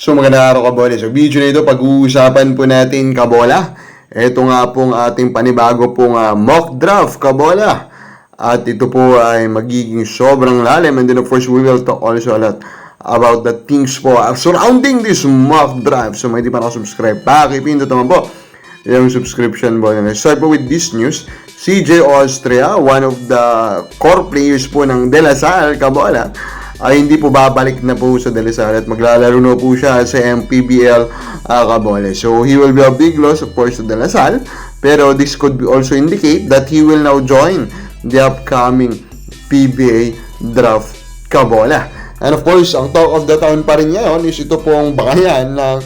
So magandang araw kabola. So video na ito pag-uusapan po natin kabola. Ito nga pong ating panibago pong ah, mock draft kabola. At ito po ay magiging sobrang lalim and then of course we will talk also a lot about the things po ah, surrounding this mock draft. So may di pa nakasubscribe, pakipindot naman po yung subscription button. Let's start po with this news. CJ Austria, one of the core players po ng De La Salle, kabola, ay hindi po babalik na po sa De Salle at maglalaro na po siya sa MPBL uh, Kabole. So, he will be a big loss, of course, to De. Pero this could be also indicate that he will now join the upcoming PBA draft Kabola. And of course, ang talk of the town pa rin ngayon is ito pong bakayan ng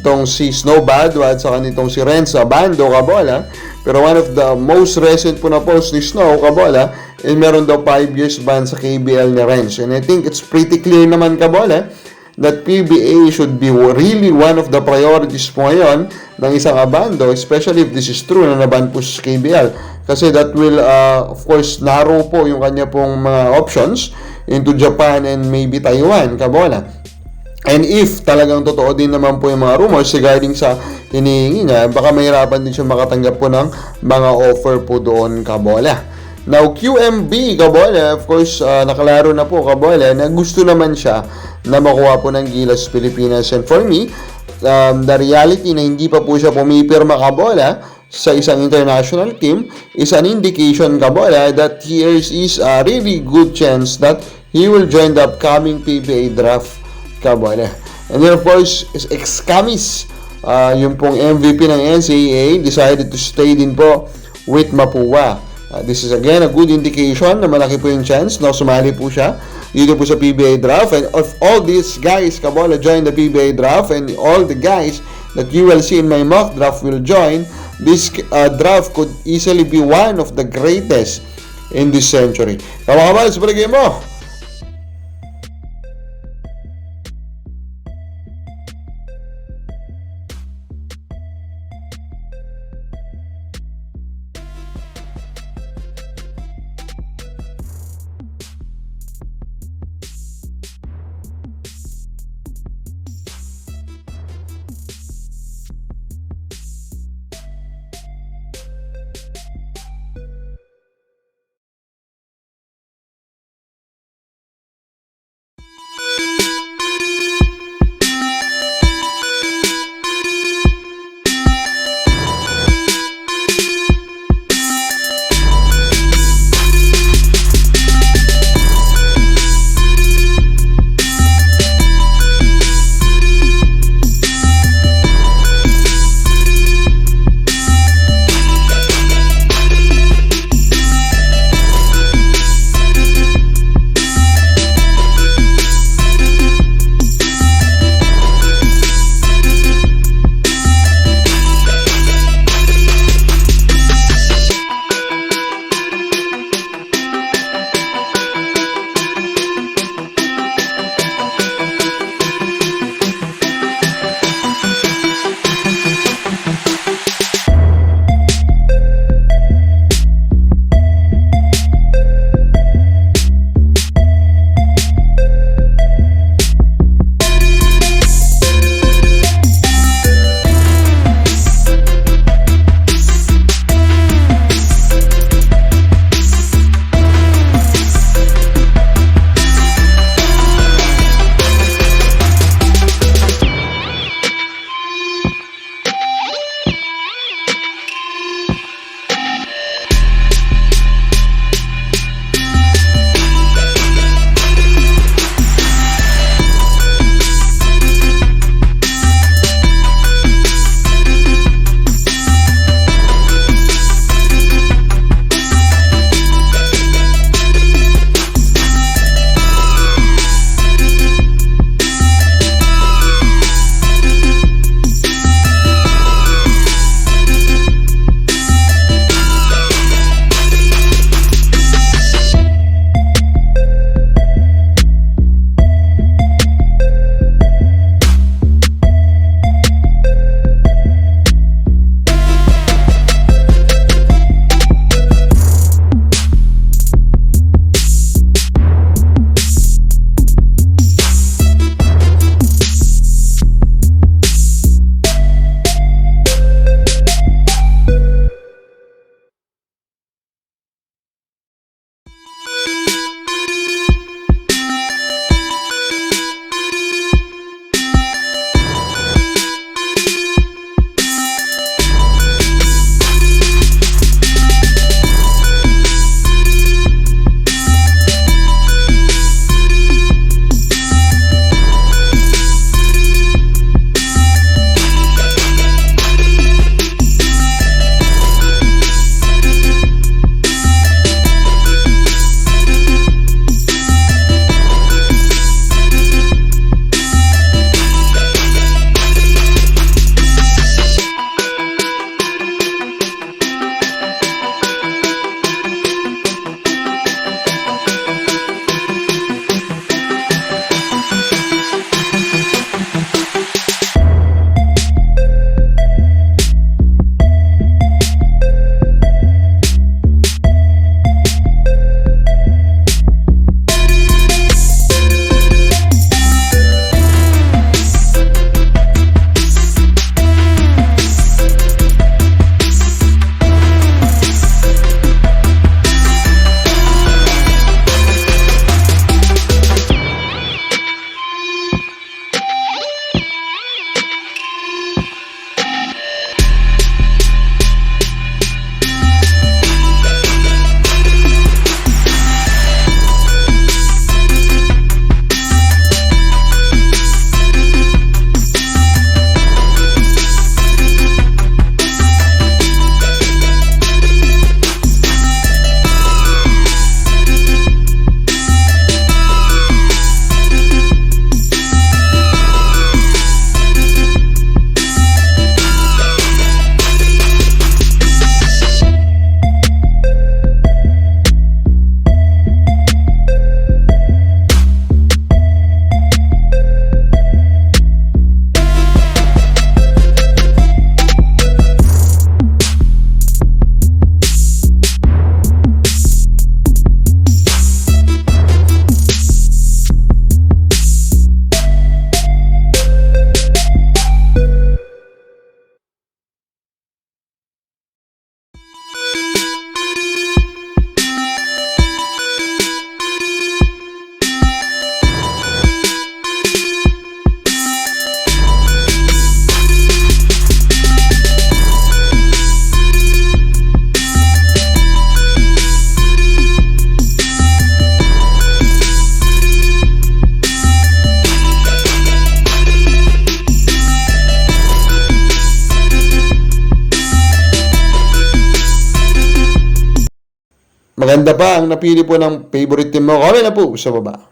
itong si Snow Badwa at saka nitong si Renza Bando Kabola. Pero one of the most recent po na post ni Snow Kabola is meron daw 5 years ban sa KBL ni Renz. And I think it's pretty clear naman Kabola that PBA should be really one of the priorities po ngayon ng isang abando, especially if this is true na naban po sa KBL. Kasi that will, uh, of course, narrow po yung kanya pong mga options into Japan and maybe Taiwan, kabola. And if talagang totoo din naman po yung mga rumors regarding sa hinihingi niya, baka mahirapan din siya makatanggap po ng mga offer po doon, kabola. Now, QMB, kabola, of course, uh, nakalaro na po, kabola, na gusto naman siya na makuha po ng Gilas Pilipinas. And for me, um, the reality na hindi pa po siya pumipirma, kabola, sa isang international team is an indication, kabola, that here is a really good chance that he will join the upcoming PBA draft, kabola. And then, of course, is ex-Camis, uh, yung pong MVP ng NCAA, decided to stay din po with Mapua. Uh, this is again a good indication na malaki po yung chance na sumali po siya dito po sa PBA draft. And of all these guys, Kabola join the PBA draft and all the guys that you will see in my mock draft will join, this uh, draft could easily be one of the greatest in this century. Tama ka ba? Sa palagay mo? Ang napili po ng favorite team mo. Comment na po sa baba.